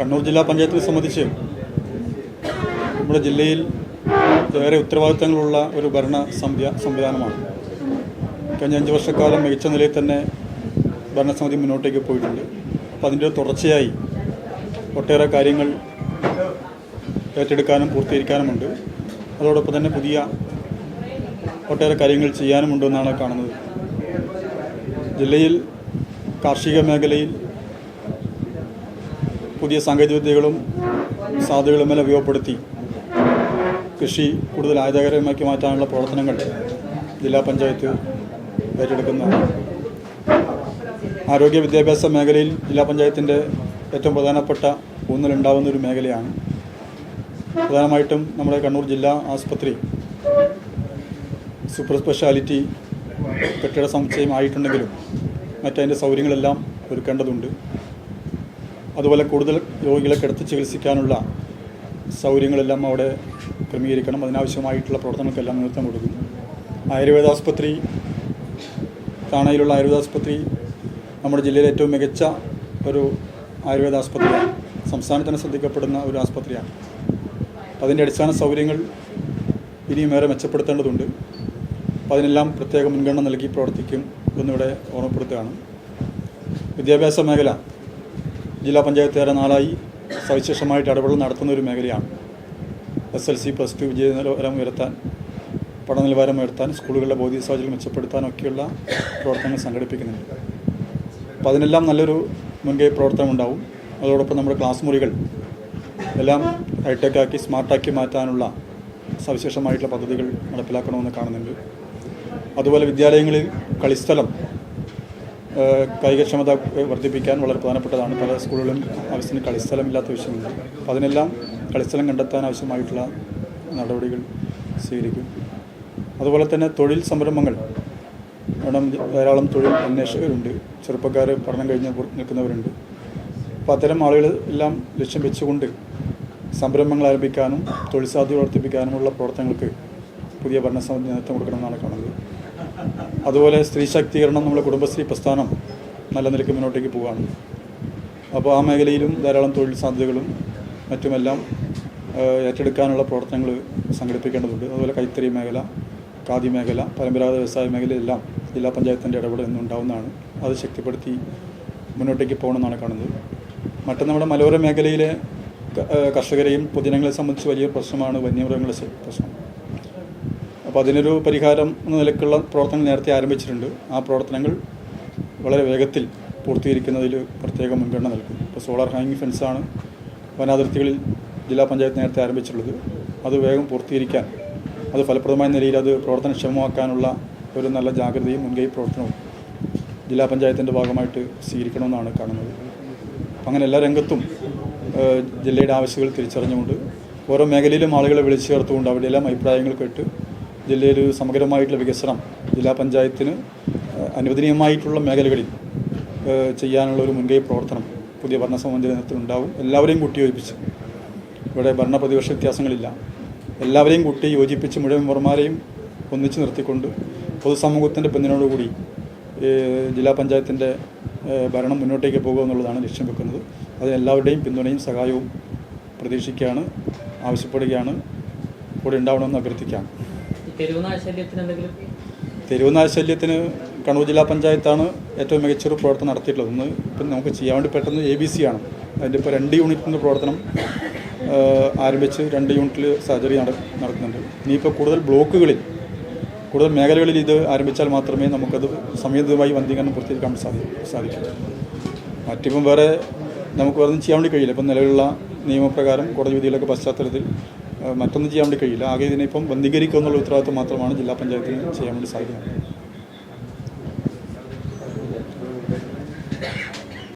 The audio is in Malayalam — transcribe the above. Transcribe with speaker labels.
Speaker 1: കണ്ണൂർ ജില്ലാ പഞ്ചായത്തിനെ സംബന്ധിച്ച് നമ്മുടെ ജില്ലയിൽ ഏറെ ഉത്തരവാദിത്തങ്ങളുള്ള ഒരു ഭരണ സംവിധ സംവിധാനമാണ്. കഴിഞ്ഞ അഞ്ച് വർഷക്കാലം മികച്ച നിലയിൽ തന്നെ ഭരണസമിതി മുന്നോട്ടേക്ക് പോയിട്ടുണ്ട്. അപ്പോൾ അതിന്റെ തുടർച്ചയായി ഒട്ടേറെ കാര്യങ്ങൾ ഏറ്റെടുക്കാനും പൂർത്തീകരിക്കാനുമുണ്ട്. അതോടൊപ്പം തന്നെ പുതിയ ഒട്ടേറെ കാര്യങ്ങൾ ചെയ്യാനുമുണ്ടെന്നാണ് കാണുന്നത്. ജില്ലയിൽ കാർഷിക മേഖലയിൽ പുതിയ സാങ്കേതിക വിദ്യകളും സാധ്യതകളുമെല്ലാം ഉപയോഗപ്പെടുത്തി കൃഷി കൂടുതൽ ആദായകരമാക്കി മാറ്റാനുള്ള പ്രവർത്തനങ്ങൾ ജില്ലാ പഞ്ചായത്ത് ഏറ്റെടുക്കുന്നതാണ് ആരോഗ്യ വിദ്യാഭ്യാസ മേഖലയിൽ ജില്ലാ പഞ്ചായത്തിന്റെ ഏറ്റവും പ്രധാനപ്പെട്ട ഊന്നലുണ്ടാകുന്ന ഒരു മേഖലയാണ്. പ്രധാനമായിട്ടും നമ്മുടെ കണ്ണൂർ ജില്ലാ ആസ്പത്രി സൂപ്പർ സ്പെഷ്യാലിറ്റി കെട്ടിട സമുച്ചയം ആയിട്ടുണ്ടെങ്കിലും മറ്റതിന്റെ സൗകര്യങ്ങളെല്ലാം ഒരുക്കേണ്ടതുണ്ട്. അതുപോലെ കൂടുതൽ രോഗികളെ കിടത്തി ചികിത്സിക്കാനുള്ള സൗകര്യങ്ങളെല്ലാം അവിടെ ക്രമീകരിക്കണം. അതിനാവശ്യമായിട്ടുള്ള പ്രവർത്തനങ്ങൾക്കെല്ലാം നേതൃത്വം കൊടുക്കുന്നു. ആയുർവേദ ആസ്പത്രി താണയിലുള്ള ആയുർവേദ ആസ്പത്രി നമ്മുടെ ജില്ലയിലെ ഏറ്റവും മികച്ച ഒരു ആയുർവേദ ആസ്പത്രിയാണ്. സംസ്ഥാനത്തിന് ശ്രദ്ധിക്കപ്പെടുന്ന ഒരു ആസ്പത്രിയാണ്. അപ്പോൾ അതിന്റെ അടിസ്ഥാന സൗകര്യങ്ങൾ ഇനിയും ഏറെ മെച്ചപ്പെടുത്തേണ്ടതുണ്ട്. അപ്പോൾ അതിനെല്ലാം പ്രത്യേക മുൻഗണന നൽകി പ്രവർത്തിക്കും എന്നിവിടെ ഓർമ്മപ്പെടുത്തുകയാണ്. വിദ്യാഭ്യാസ മേഖല ജില്ലാ പഞ്ചായത്ത് ഏറെ നാളായി സവിശേഷമായിട്ട് ഇടപെടൽ നടത്തുന്ന ഒരു മേഖലയാണ്. S L C plus two വിജയ നിലവാരം ഉയർത്താൻ പഠന നിലവാരം ഉയർത്താൻ സ്കൂളുകളുടെ ഭൗതിക സാഹചര്യം മെച്ചപ്പെടുത്താനൊക്കെയുള്ള പ്രവർത്തനങ്ങൾ സംഘടിപ്പിക്കുന്നുണ്ട്. അപ്പോൾ അതിനെല്ലാം നല്ലൊരു മുൻകൈ പ്രവർത്തനം ഉണ്ടാവും അതോടൊപ്പം നമ്മുടെ ക്ലാസ് മുറികൾ എല്ലാം ഹൈടെക് ആക്കി സ്മാർട്ടാക്കി മാറ്റാനുള്ള സവിശേഷമായിട്ടുള്ള പദ്ധതികൾ നടപ്പിലാക്കണമെന്ന് കാണുന്നുണ്ട്. അതുപോലെ വിദ്യാലയങ്ങളിൽ കളിസ്ഥലം കായികക്ഷമത വർദ്ധിപ്പിക്കാൻ വളരെ പ്രധാനപ്പെട്ടതാണ്. പല സ്കൂളുകളിലും ആവശ്യത്തിന് കളിസ്ഥലമില്ലാത്ത വിഷയമുണ്ട് അപ്പോൾ അതിനെല്ലാം കളിസ്ഥലം കണ്ടെത്താൻ ആവശ്യമായിട്ടുള്ള നടപടികൾ സ്വീകരിക്കും. അതുപോലെ തന്നെ തൊഴിൽ സംരംഭങ്ങൾ. കാരണം ധാരാളം തൊഴിൽ അന്വേഷകരുണ്ട്. ചെറുപ്പക്കാർ പഠനം കഴിഞ്ഞ് നിൽക്കുന്നവരുണ്ട്. അപ്പോൾ അത്തരം ആളുകൾ എല്ലാം ലക്ഷ്യം വെച്ചുകൊണ്ട് സംരംഭങ്ങൾ ആരംഭിക്കാനും തൊഴിൽ സാധ്യത വർദ്ധിപ്പിക്കാനുമുള്ള പ്രവർത്തനങ്ങൾക്ക് പുതിയ ഭരണസമിതി നേതൃത്വം കൊടുക്കണമെന്നാണ് കാണുന്നത്. അതുപോലെ സ്ത്രീ ശാക്തീകരണം നമ്മുടെ കുടുംബശ്രീ പ്രസ്ഥാനം നല്ല നിലയ്ക്ക് മുന്നോട്ടേക്ക് പോവുകയാണ്. അപ്പോൾ ആ മേഖലയിലും ധാരാളം തൊഴിൽ സാധ്യതകളും മറ്റുമെല്ലാം ഏറ്റെടുക്കാനുള്ള പ്രവർത്തനങ്ങൾ സംഘടിപ്പിക്കേണ്ടതുണ്ട്. അതുപോലെ കൈത്തറി മേഖല ഖാദി മേഖല പരമ്പരാഗത വ്യവസായ മേഖലയെല്ലാം ജില്ലാ പഞ്ചായത്തിന്റെ ഇടപെടൽ എന്നുണ്ടാവുന്നതാണ് അത് ശക്തിപ്പെടുത്തി മുന്നോട്ടേക്ക് പോകണമെന്നാണ് കാണുന്നത്. മറ്റു നമ്മുടെ മലയോര മേഖലയിലെ കർഷകരെയും പൊതുജനങ്ങളെ സംബന്ധിച്ച് വലിയ പ്രശ്നമാണ് വന്യമൃഗങ്ങളുടെ പ്രശ്നം. അപ്പോൾ അതിനൊരു പരിഹാരം എന്ന നിലക്കുള്ള പ്രവർത്തനങ്ങൾ നേരത്തെ ആരംഭിച്ചിട്ടുണ്ട്. ആ പ്രവർത്തനങ്ങൾ വളരെ വേഗത്തിൽ പൂർത്തീകരിക്കുന്നതിൽ പ്രത്യേക മുൻഗണന നൽകും. ഇപ്പോൾ സോളാർ ഹാങ്ങിങ് ഫെൻസാണ് വനാതിർത്തികളിൽ ജില്ലാ പഞ്ചായത്ത് നേരത്തെ ആരംഭിച്ചിട്ടുള്ളത്. അത് വേഗം പൂർത്തീകരിക്കാൻ അത് ഫലപ്രദമായ നിലയിൽ അത് പ്രവർത്തനക്ഷമമാക്കാനുള്ള ഒരു നല്ല ജാഗ്രതയും മുൻകൈ പ്രവർത്തനവും ജില്ലാ പഞ്ചായത്തിന്റെ ഭാഗമായിട്ട് സ്വീകരിക്കണമെന്നാണ് കാണുന്നത്. അങ്ങനെ എല്ലാ രംഗത്തും ജില്ലയുടെ ആവശ്യങ്ങൾ തിരിച്ചറിഞ്ഞുകൊണ്ട് ഓരോ മേഖലയിലും ആളുകളെ വിളിച്ചു ചേർത്തുകൊണ്ട് അവിടെയെല്ലാം അഭിപ്രായങ്ങൾ കേട്ട് ജില്ലയിൽ ഒരു സമഗ്രമായിട്ടുള്ള വികസനം ജില്ലാ പഞ്ചായത്തിന് അനുവദനീയമായിട്ടുള്ള മേഖലകളിൽ ചെയ്യാനുള്ള ഒരു മുൻകൈ പ്രവർത്തനം പുതിയ ഭരണസമിതി നേതൃത്വത്തിൽ ഉണ്ടാവും. എല്ലാവരെയും കൂട്ടിയോജിപ്പിച്ച് ഇവിടെ ഭരണ പ്രതിപക്ഷ വ്യത്യാസങ്ങളില്ല. എല്ലാവരെയും കൂട്ടി യോജിപ്പിച്ച് മുഴുവൻ മെമ്പർമാരെയും ഒന്നിച്ചു നിർത്തിക്കൊണ്ട് പൊതുസമൂഹത്തിന്റെ പിന്തുണയോടുകൂടി ജില്ലാ പഞ്ചായത്തിന്റെ ഭരണം മുന്നോട്ടേക്ക് പോകുക എന്നുള്ളതാണ് ലക്ഷ്യം വെക്കുന്നത്. അതിന് എല്ലാവരുടെയും പിന്തുണയും സഹായവും പ്രതീക്ഷിക്കുകയാണ് ആവശ്യപ്പെടുകയാണ്. കൂടെ ഉണ്ടാവണമെന്ന് അഭ്യർത്ഥിക്കാം.
Speaker 2: ഈ തെരുവ് നാശല്യത്തിന് എന്തെങ്കിലും?
Speaker 1: തെരുവ് നാശല്യത്തിന് കണ്ണൂർ ജില്ലാ പഞ്ചായത്താണ് ഏറ്റവും മികച്ചൊരു പ്രവർത്തനം നടത്തിയിട്ടുള്ളത്. ഒന്ന് ഇപ്പം നമുക്ക് ചെയ്യാൻ വേണ്ടി പെട്ടെന്ന് എ ബി സി ആണ്. അതിന്റെ ഇപ്പോൾ രണ്ട് യൂണിറ്റിന്റെ പ്രവർത്തനം ആരംഭിച്ച് രണ്ട് യൂണിറ്റിൽ സർജറി നട നടക്കുന്നുണ്ട്. ഇനിയിപ്പോൾ കൂടുതൽ ബ്ലോക്കുകളിൽ കൂടുതൽ മേഖലകളിൽ ഇത് ആരംഭിച്ചാൽ മാത്രമേ നമുക്കത് സംയുതമായി വന്ധീകരണം പൂർത്തിയാക്കാൻ സാധിക്കും സാധിക്കൂ. മറ്റിപ്പം വേറെ നമുക്ക് വേറെ ചെയ്യാൻ വേണ്ടി കഴിയില്ല. ഇപ്പം നിലവിലുള്ള നിയമപ്രകാരം കോടതി വിധികളൊക്കെ പശ്ചാത്തലത്തിൽ മറ്റൊന്നും ചെയ്യാൻ വേണ്ടി കഴിയില്ല. ആകെ ഇതിനെ ഇപ്പം ബന്ധീകരിക്കുക എന്നുള്ള ഉത്തരവാദിത്വം മാത്രമാണ് ജില്ലാ പഞ്ചായത്തിന് ചെയ്യാൻ വേണ്ടി സാധിക്കുന്നത്.